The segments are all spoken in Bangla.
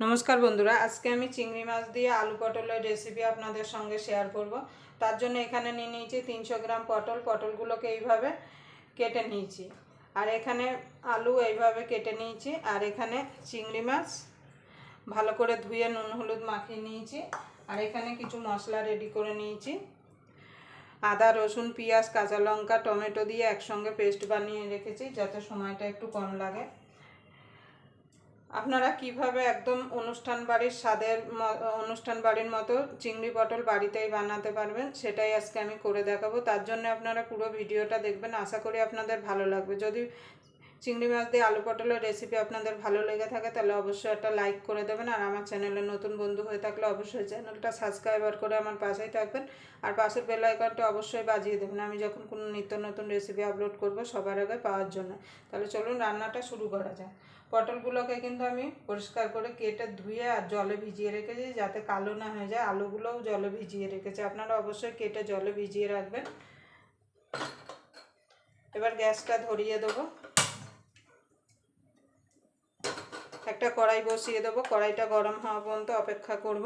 নমস্কার বন্ধুরা, আজকে আমি চিংড়ি মাছ দিয়ে আলু পটলের রেসিপি আপনাদের সঙ্গে শেয়ার করব। তার জন্য এখানে নিয়ে নিয়েছি তিনশো গ্রাম পটল, পটলগুলোকে এইভাবে কেটে নিয়েছি। আর এখানে আলু এইভাবে কেটে নিয়েছি, আর এখানে চিংড়ি মাছ ভালো করে ধুয়ে নুন হলুদ মাখিয়ে নিয়েছি, আর এখানে কিছু মশলা রেডি করে নিয়েছি। আদা, রসুন, পেঁয়াজ, কাঁচা লঙ্কা, টমেটো দিয়ে একসঙ্গে পেস্ট বানিয়ে রেখেছি, যাতে সময়টা একটু কম লাগে। আপনারা কীভাবে একদম অনুষ্ঠান বাড়ির স্বাদের অনুষ্ঠান বাড়ির মতো চিংড়ি পটল বাড়িতেই বানাতে পারবেন, সেটাই আজকে আমি করে দেখাবো। তার জন্য আপনারা পুরো ভিডিওটা দেখবেন। আশা করি আপনাদের ভালো লাগবে। যদি চিংড়ি মাছ দিয়ে আলু পটলের রেসিপি আপনাদের ভালো লেগে থাকে, তাহলে অবশ্যই একটা লাইক করে দেবেন। আর আমার চ্যানেলে নতুন বন্ধু হয়ে থাকলে অবশ্যই চ্যানেলটা সাবস্ক্রাইবার করে আমার পাশেই থাকবেন। আর পাশের বেল আইকনটা অবশ্যই বাজিয়ে দেবেন। আমি যখন কোনো নিত্য নতুন রেসিপি আপলোড করব সবার আগে পাওয়ার জন্য। তাহলে চলুন রান্নাটা শুরু করা যায় পটলগুলোকে কিন্তু আমি পরিষ্কার করে কেটে ধুয়ে আর জলে ভিজিয়ে রেখেছি, যাতে কালো না হয়ে যায়। আলুগুলোও জলে ভিজিয়ে রেখেছি। আপনারা অবশ্যই কেটে জলে ভিজিয়ে রাখবেন। এবার গ্যাসটা ধরিয়ে দেবো। একটা কড়াই বসিয়ে দেবো। কড়াইটা গরম হওয়া পর্যন্ত অপেক্ষা করব।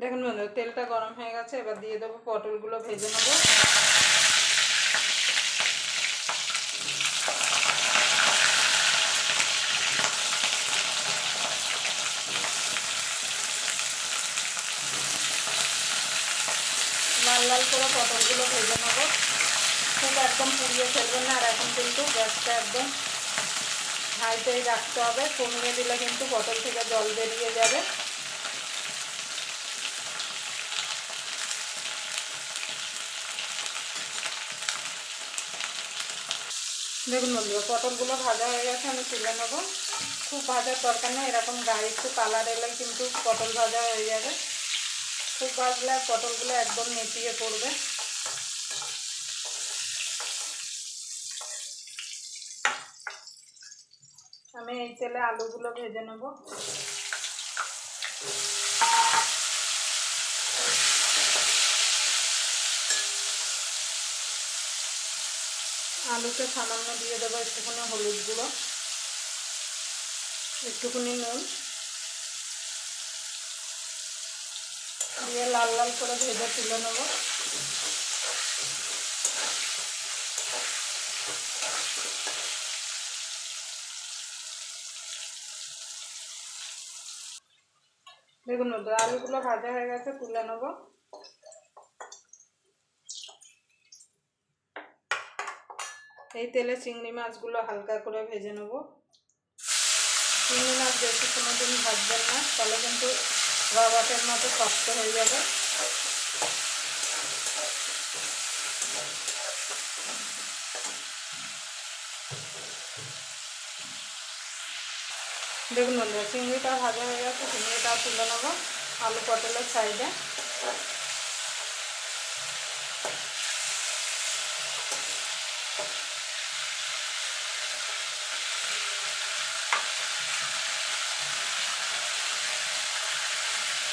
দেখুন বন্ধু তেলটা গরম হয়ে গেছে, এবার দিয়ে দেবো পটলগুলো ভেজে নেব। লাল লাল করে পটলগুলো ভেজে নেব। খুব একদম পুড়িয়ে ফেলবেন না, আর এখন কিন্তু গ্যাসটা একদম হাইতেই রাখতে হবে। কমিয়ে দিলে কিন্তু পটল থেকে জল বেরিয়ে যাবে। দেখুন বন্ধুরা, পটলগুলো ভাজা হয়ে গেছে, আমি তুলে নেব। খুব ভাজার দরকার নেই, এরকম গায়ে একটু কালার এলে কিন্তু পটল ভাজা হয়ে যাবে। খুব ভাজলে পটলগুলো একদম নেতিয়ে পড়বে। আমি এই তেলে আলুগুলো ভেজে নেব। আলুকে সামান্য দিয়ে দেবো একটুখানি হলুদ গুঁড়ো, একটুখানি নুন। দিয়ে লাল লাল করে ভেজে তুলে নেব। দেখুন বন্ধুরা, আলুগুলো ভাজা হয়ে গেছে তুলে নেব। এই তেলে চিংড়ি মাছগুলো হালকা করে ভেজে নেব। চিংড়ি মাছ বেশি কোনো দিন ভাজবেন না তাহলে কিন্তু রবাটের মতো শক্ত হয়ে যাবে। দেখুন বন্ধুরা চিংড়িটা ভাজা হয়ে গেছে চিংড়িটা তুলে নেব, আলু পটলের সাইডে।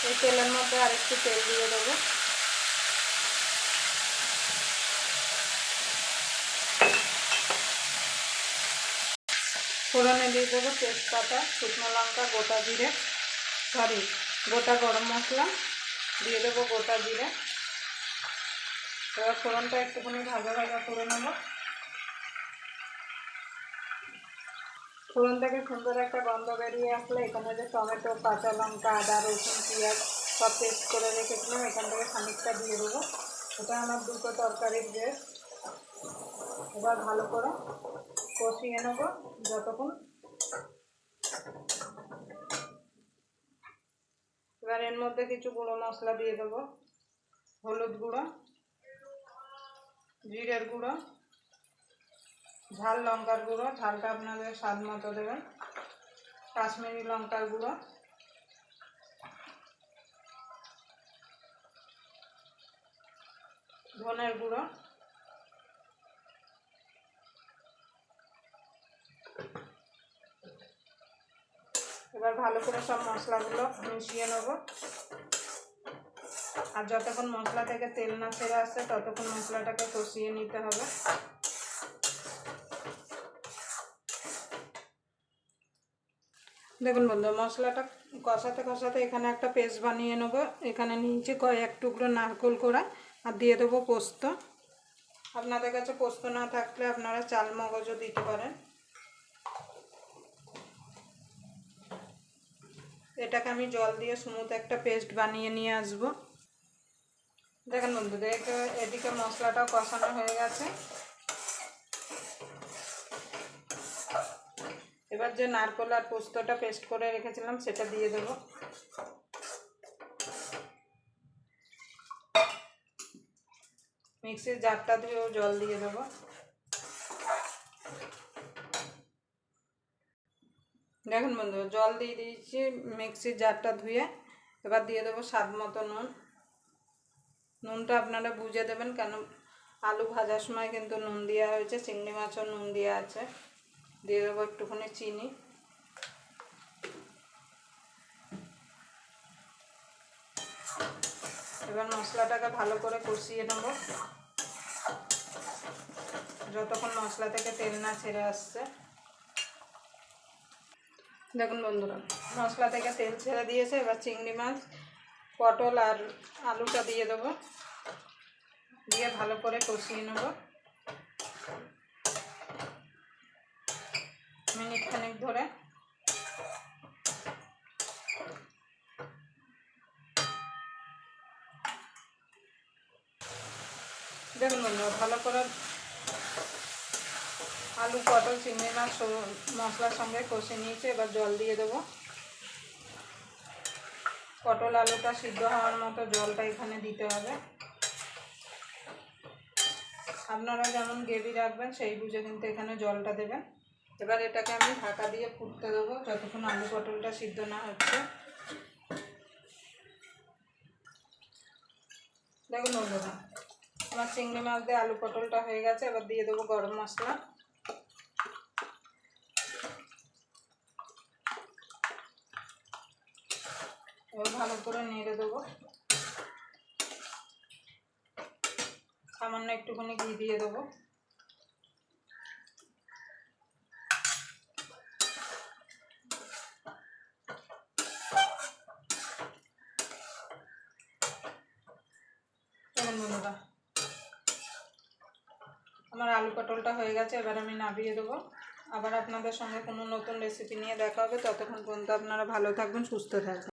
এই তেলের মধ্যে আরেকটু তেল দিয়ে দেবো। ফোড়নে দিয়ে দেবো তেজপাতা, শুকনো লঙ্কা, গোটা জিরে, সরি, গোটা গরম মশলা দিয়ে দেবো গোটা জিরে। এবার ফোড়নটা একটুখানি ভাজা ভাজা করে নেব। ফোড়ন থেকে সুন্দর একটা গন্ধ বেরিয়ে আসলে এখানে যে টমেটো, কাঁচা লঙ্কা, আদা, রসুন, পেঁয়াজ সব পেস্ট করে রেখেছিলাম, এখান থেকে খানিকটা দিয়ে দেবো। এটা আমার দুটো তরকারির বেশ এবার ভালো করে কষিয়ে নেব যতক্ষণ। এবার এর মধ্যে কিছু গুঁড়ো মশলা দিয়ে দেবো। হলুদ গুঁড়ো, জিরের গুঁড়ো, ঝাল লঙ্কার গুঁড়ো, ঝালটা আপনাদের স্বাদ মতো দেবেন। কাশ্মীরি লঙ্কার গুঁড়ো। ধনের গুঁড়ো। এবার ভালো করে সব মশলাগুলো মিশিয়ে নেব। আর যতক্ষণ মশলা থেকে তেল না ছেড়ে আসে ততক্ষণ মশলাটাকে কষিয়ে নিতে হবে। দেখুন বন্ধু, মশলাটা কষাতে কষাতে এখানে একটা পেস্ট বানিয়ে নেব। এখানে নিয়েছি কয়েক টুকরো নারকোল কোড়া আর দিয়ে দেবো পোস্ত। আপনাদের কাছে পোস্ত না থাকলে আপনারা চাল মগজও দিতে পারেন। এটাকে আমি জল দিয়ে স্মুথ একটা পেস্ট বানিয়ে নিয়ে আসব। দেখেন বন্ধু দেখে এদিকে মশলাটাও কষানো হয়ে গেছে। এবার যে নারকোল আর পোস্তটা পেস্ট করে রেখেছিলাম, সেটা দিয়ে দেবো। মিক্সির জারটা ধুয়েও জল দিয়ে দেবো। দেখুন বন্ধু জল দিয়ে দিয়েছি, মিক্সির জারটা ধুয়ে এবার দিয়ে দেবো স্বাদ মতো নুন। নুনটা আপনারা বুঝে দেবেন কেন আলু ভাজার সময় কিন্তু নুন দেওয়া হয়েছে, চিংড়ি মাছও নুন দেওয়া আছে। দিয়ে দেবো একটুখানি চিনি। এবার মশলাটাকে ভালো করে কষিয়ে নেব। যতক্ষণ মশলা থেকে তেল না ছেড়ে আসছে। দেখুন বন্ধুরা, মশলা থেকে তেল ছেড়ে দিয়েছে, এবার চিংড়ি মাছ, পটল আর আলুটা দিয়ে দেবো। দিয়ে ভালো করে কষিয়ে নেব। মিনিট খানিক ধরে। দেখুন বন্ধুরা, ভালো করে আলু, পটল, চিংড়ি মাছ মশলার সঙ্গে কষে নিয়েছে, এবার জল দিয়ে দেবো। পটল আলুটা সিদ্ধ হওয়ার মতো জলটা এখানে দিতে হবে। আপনারা যেমন গ্রেভি রাখবেন, সেই বুঝে কিন্তু এখানে জলটা দেবেন। এবার এটাকে আমি ঢাকা দিয়ে ফুটতে দেবো, যতক্ষণ আলু, পটলটা সিদ্ধ না হচ্ছে। দেখুন আমার চিংড়ি মাছ দিয়ে আলু, পটলটা হয়ে গেছে, এবার দিয়ে দেবো গরম মশলা এবার ভালো করে নেড়ে দেবো। সামান্য একটুখানি ঘি দিয়ে দেবো। বন্ধুরা? আমার আলু পটলটা হয়ে গেছে, এবার আমি নামিয়ে দেবো। আবার আপনাদের সঙ্গে কোনো নতুন রেসিপি নিয়ে দেখা হবে। ততক্ষণ পর্যন্ত আপনারা ভালো থাকবেন, সুস্থ থাকবেন।